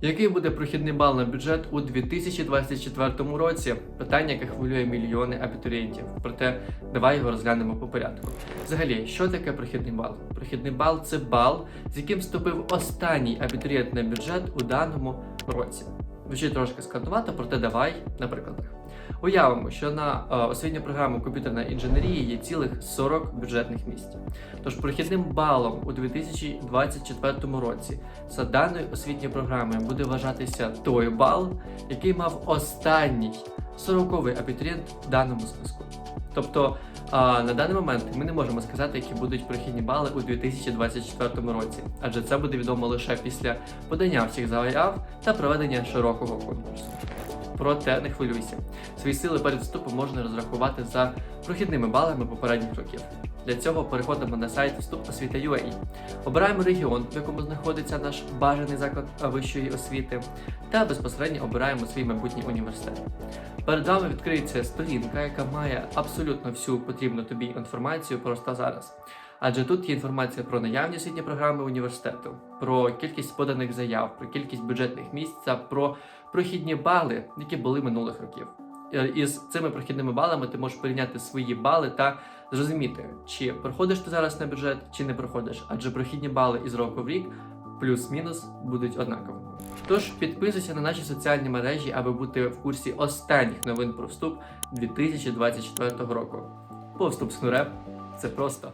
Який буде прохідний бал на бюджет у 2024 році? Питання, яке хвилює мільйони абітурієнтів. Проте давай його розглянемо по порядку. Взагалі, що таке прохідний бал? Прохідний бал це бал, з яким вступив останній абітурієнт на бюджет у даному році. Звучить трошки складновато, проте давай на прикладах. Уявимо, що на е, освітню програму комп'ютерна інженерія є цілих 40 бюджетних місць. Тож прохідним балом у 2024 році за даною освітньою програмою буде вважатися той бал, який мав останній 40-й абітурієнт в даному списку. Тобто а, на даний момент ми не можемо сказати, які будуть прохідні бали у 2024 році, адже це буде відомо лише після подання всіх заяв та проведення широкого конкурсу. Проте не хвилюйся. Свої сили перед вступом можна розрахувати за прохідними балами попередніх років. Для цього переходимо на сайт вступ освіта.ua. Обираємо регіон, в якому знаходиться наш бажаний заклад вищої освіти, та безпосередньо обираємо свій майбутній університет. Перед вами відкриється сторінка, яка має абсолютно всю потрібну тобі інформацію просто зараз. Адже тут є інформація про наявні освітні програми університету, про кількість поданих заяв, про кількість бюджетних місць та про прохідні бали, які були минулих років. Е, Із цими прохідними балами ти можеш порівняти свої бали та зрозуміти, чи проходиш ти зараз на бюджет, чи не проходиш, адже прохідні бали із року в рік плюс-мінус будуть однаковими. Тож підписуйся на наші соціальні мережі, аби бути в курсі останніх новин про вступ 2024 року. Бо вступ з нулем це просто.